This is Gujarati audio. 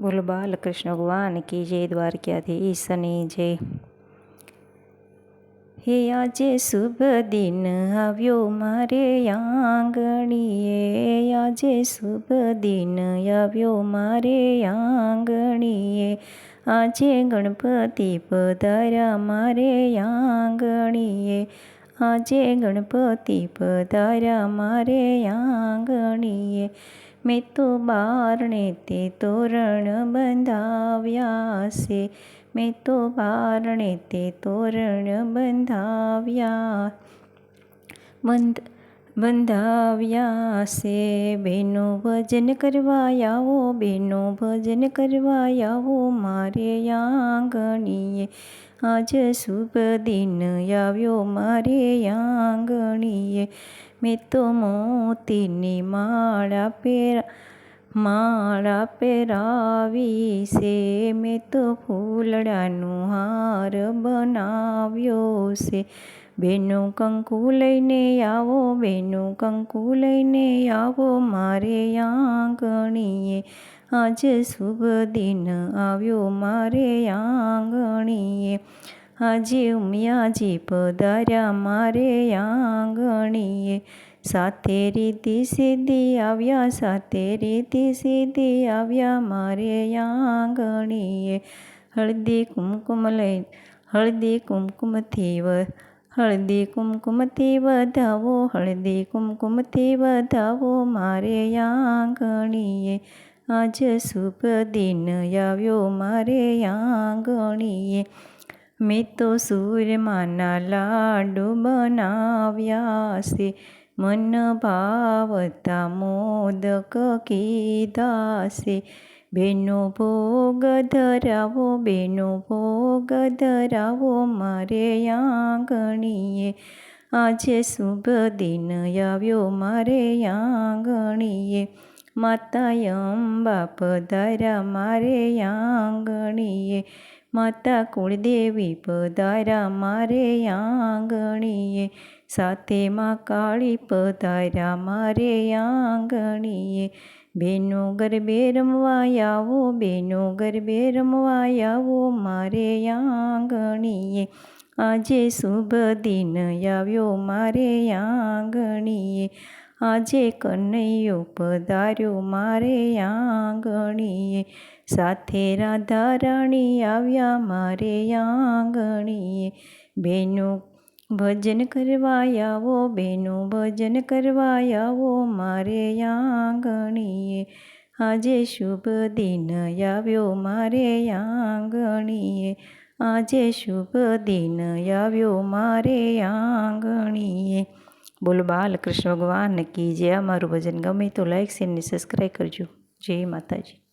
બોલો બાલકૃષ્ણ ભગવાન કી જય દ્વારકાધીશની જય. હે આજે શુભ દિન આવ્યો મારે આંગણીએ. આજે શુભ દિન આવ્યો મારે આંગણીએ. આજે ગણપતિ પધાર્યા મારે આંગણીએ. આજે ગણપતિ પધાર્યા મારે આંગણીએ. મેં તો બારણે તે તોરણ બંધાવ્યા છે મેં તો બારણે તે તોરણ બંધાવ્યા. બંધ બંધાવ્યા છે બેનો ભજન કરવા આવો, બેનો ભજન કરવા મારે આંગણીએ. આજ શુભ દિન આવ્યો મારે આંગણીએ. મેં તો મોતીની માળા પહેરા માળા પહેરાવી છે. મેં તો ફૂલડાનું હાર બનાવ્યો છે. બેનો કંકુ લઈને આવો, બેનું કંકુ લઈને આવો, મારે આંગણીએ. આજે શુભ દિન આવ્યો, મારે આંગણીએ. આજે ઉમિયાજી પધાર્યા, મારે આંગણીએ. સાથે રીતિ સીધી આવ્યા, સાથે રીતિ સીધી આવ્યા, મારે આંગણીએ. હળદી કુમકુમ લઈ, હળદી કુમકુમથી વ હળદી કુમકુમથી વધાવો, હળદી કુમકુમથી વધાવો, મારે આંગણીએ. આજ શુભ દિન આવ્યો, મારે આંગણીએ. મેં તો સૂરમાના લાડુ બનાવ્યા છે. મન ભાવતા મોદક કીધા છે. બેનો ભોગ ધરાવો, બેનો ભોગ ધરાવો, મારે આંગણીએ. આજે શુભ દિન આવ્યો, મારે આંગણીએ. માતા અંબા પધાર્યા, મારે આંગણીએ. માતા કુળદેવી પધારા મારે આંગણીએ. સાથે માં કાળી પધારા મારે આંગણીએ. બેનો ગરબે રમવા આવો બેનો ગરબે રમવા આવો મારે આંગણીએ. આજે શુભ દિન આવ્યો, મારે આંગણીએ. આજે કનૈયો પધાર્યો, મારે આંગણીએ. સાથે રાધા રાણી આવ્યા, મારે આંગણીએ. બેનો ભજન કરવા આવો બેનો ભજન કરવા મારે આંગણીએ. આજે શુભ દિન આવ્યો, મારે આંગણીએ. આજે શુભ દિન આવ્યો, મારે આંગણીએ. બોલો બાલકૃષ્ણ ભગવાન કી જે અમારું ભજન ગમે તો લાઈક શેર સબસ્ક્રાઈબ કરજો. જય માતાજી.